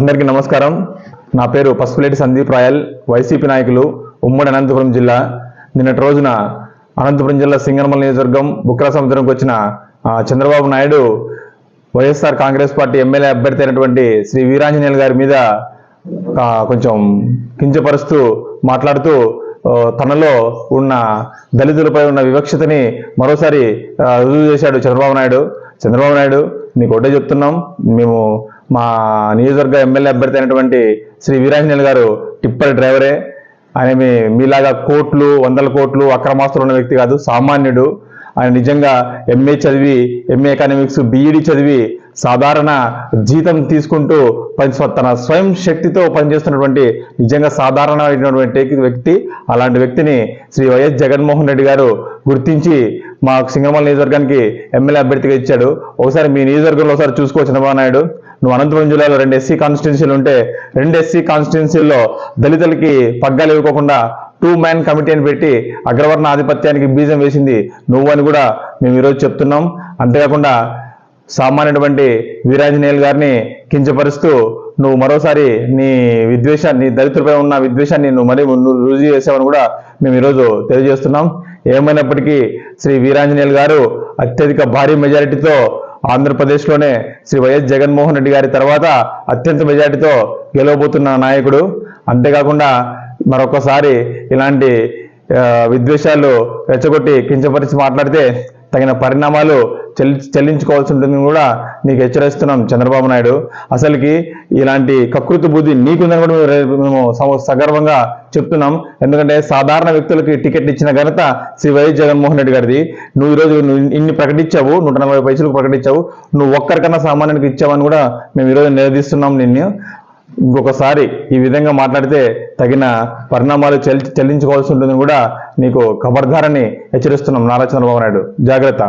అందరికీ నమస్కారం. నా పేరు పసుపులేటి సందీప్ రాయల్ వైసీపీ నాయకులు ఉమ్మడి అనంతపురం జిల్లా. నిన్నటి రోజున అనంతపురం జిల్లా సింగనమల నియోజకవర్గం బుక్రా సముద్రంకి వచ్చిన చంద్రబాబు నాయుడు వైఎస్ఆర్ కాంగ్రెస్ పార్టీ ఎమ్మెల్యే అభ్యర్థి అయినటువంటి శ్రీ వీరాంజనేయులు గారి మీద కొంచెం కించపరుస్తూ మాట్లాడుతూ తనలో ఉన్న దళితులపై ఉన్న వివక్షతని మరోసారి రుజువు చేశాడు చంద్రబాబు నాయుడు. చంద్రబాబు నాయుడు నీకు ఒకటే చెప్తున్నాం. మేము మా నియోజకవర్గ ఎమ్మెల్యే అభ్యర్థి అయినటువంటి శ్రీ వీరాంజనేయులు గారు టిప్పర్ డ్రైవరే. ఆయన మీ మీలాగా కోట్లు వందల కోట్లు అక్రమాస్తులు ఉన్న వ్యక్తి కాదు సామాన్యుడు. ఆయన నిజంగా ఎంఏ చదివి ఎంఏ ఎకనామిక్స్ బీఈడి చదివి సాధారణ జీతం తీసుకుంటూ పని తన స్వయం శక్తితో పనిచేస్తున్నటువంటి నిజంగా సాధారణమైనటువంటి వ్యక్తి అలాంటి వ్యక్తిని శ్రీ వైఎస్ జగన్మోహన్ రెడ్డి గారు గుర్తించి మా సింగమల నియోజకవర్గానికి ఎమ్మెల్యే అభ్యర్థిగా ఇచ్చాడు. ఒకసారి మీ నియోజకవర్గంలో ఒకసారి చూసుకోవచ్చు చంద్రబాబు నాయుడు. నువ్వు అనంతపురం జిల్లాలో రెండు ఎస్సీ కాన్స్టిట్యున్సీలు ఉంటే రెండు ఎస్సీ కాన్స్టిట్యున్సీల్లో దళితులకి పగ్గాలు ఇవ్వకుండా టూ మ్యాన్ కమిటీ అని పెట్టి అగ్రవర్ణ ఆధిపత్యానికి బీజం వేసింది నువ్వు అని కూడా మేము ఈరోజు చెప్తున్నాం. అంతేకాకుండా సామాన్యుటువంటి వీరాంజనేయులు గారిని కించపరుస్తూ నువ్వు మరోసారి నీ విద్వేషాన్ని దళితులపై ఉన్న విద్వేషాన్ని నువ్వు మరీ నువ్వు రుజువు చేసావని కూడా మేము ఈరోజు తెలియజేస్తున్నాం. ఏమైనప్పటికీ శ్రీ వీరాంజనేయులు గారు అత్యధిక భారీ మెజారిటీతో ఆంధ్రప్రదేశ్లోనే శ్రీ వైఎస్ జగన్మోహన్ రెడ్డి గారి తర్వాత అత్యంత మెజార్టీతో గెలవబోతున్న నాయకుడు. అంతేకాకుండా మరొకసారి ఇలాంటి విద్వేషాలు రెచ్చగొట్టి కించపరిచి మాట్లాడితే తగిన పరిణామాలు చెల్లి చెల్లించుకోవాల్సి ఉంటుందని కూడా నీకు హెచ్చరిస్తున్నాం చంద్రబాబు నాయుడు. అసలుకి ఇలాంటి కకృతి బుద్ధి నీకుందని కూడా మేము మేము సగర్వంగా చెప్తున్నాం. ఎందుకంటే సాధారణ వ్యక్తులకి టికెట్ ఇచ్చిన ఘనత శ్రీ వైఎస్ జగన్మోహన్ రెడ్డి గారిది. నువ్వు ఈరోజు నువ్వు ఇన్ని ప్రకటించావు నూట నలభై పైసలకు ప్రకటించావు. నువ్వు ఒక్కరికన్నా సామాన్యానికి ఇచ్చావని కూడా మేము ఈరోజు నిలదీస్తున్నాం నిన్ను. ఇంకొకసారి ఈ విధంగా మాట్లాడితే తగిన పరిణామాలు చెల్లించుకోవాల్సి ఉంటుందని కూడా నీకు ఖబర్దారని హెచ్చరిస్తున్నాం నారా చంద్రబాబు నాయుడు. జాగ్రత్త.